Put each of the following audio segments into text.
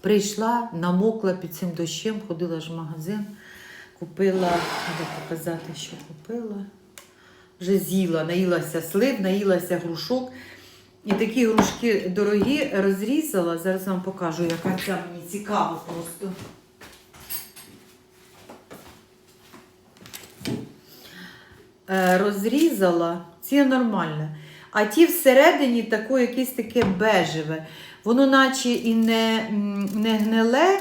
Прийшла, намокла під цим дощем, ходила ж в магазин, купила, треба показати, що купила. Вже з'їла, наїлася слив, наїлася грушок. І такі грушки дорогі розрізала. Зараз вам покажу, яка ця мені цікава просто. Е, Розрізала, ці нормальне. А ті всередині тако якесь таке бежеве. Воно наче і не, не гниле,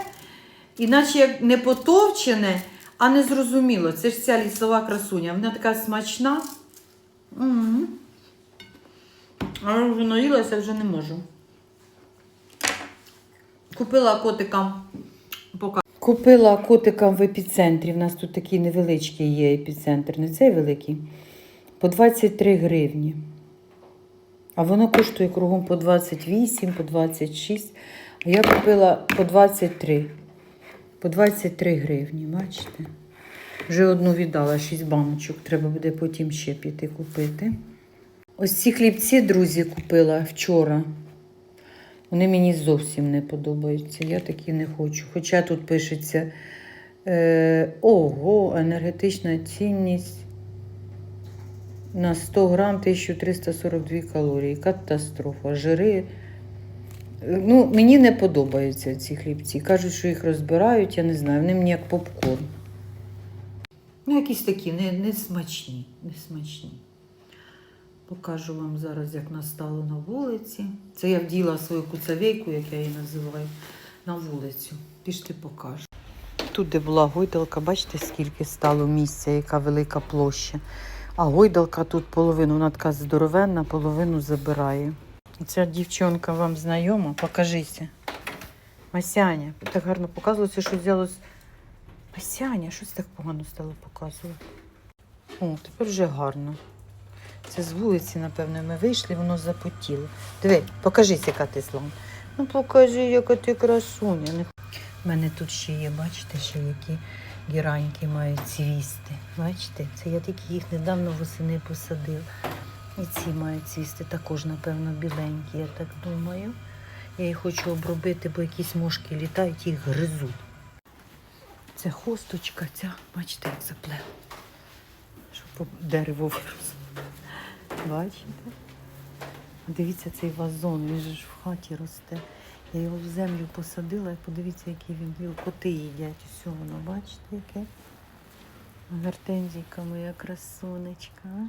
і наче як не потовчене, а не зрозуміло. Це ж ця лісова красуня. Вона така смачна. Угу. Але вже наїлася, вже не можу. Купила котикам. Пока. Купила котикам в епіцентрі. У нас тут такий невеличкий є епіцентр, не цей великий. По 23 гривні. А воно коштує кругом по 28, по 26. А я купила по 23. По 23 гривні, бачите? Вже одну віддала, 6 баночок. Треба буде потім ще піти купити. Ось ці хлібці, друзі, купила вчора. Вони мені зовсім не подобаються. Я такі не хочу. Хоча тут пишеться е, ого, енергетична цінність на 100 грам 1342 калорії. Катастрофа. Жири. Ну, мені не подобаються ці хлібці. Кажуть, що їх розбирають, я не знаю. Вони мені як попкорн. Ну, якісь такі, не, не смачні, не смачні. Покажу вам зараз, як настало на вулиці. Це я вділа свою куцавейку, як я її називаю, на вулицю. Пішти покажу. Тут, де була гойдалка, бачите, скільки стало місця, яка велика площа. А гойдалка тут половину, вона така здоровенна, половину забирає. Ця дівчонка вам знайома? Покажися. Масяня, так гарно показувалося, що взялось. Масяня, щось так погано стало показувати. О, тепер вже гарно. Це з вулиці, напевно, ми вийшли, воно запотіло. Диви, покажись, яка ти слон. Ну покажи, яка ти красуня. У мене тут ще є, бачите, ще які гіраньки мають цвісти. Бачите? Це я такі їх недавно восени посадила. І ці мають цвісти також, напевно, біленькі, я так думаю. Я їх хочу обробити, бо якісь мошки літають, їх гризуть. Це хосточка ця, бачите, як заплела. Щоб дерево виросло. Бачите? Дивіться цей вазон, він же ж в хаті росте. Я його в землю посадила і подивіться, який він біл. коти їдять. Усе воно, бачите, яке? Гортензійка моя красунечка. а?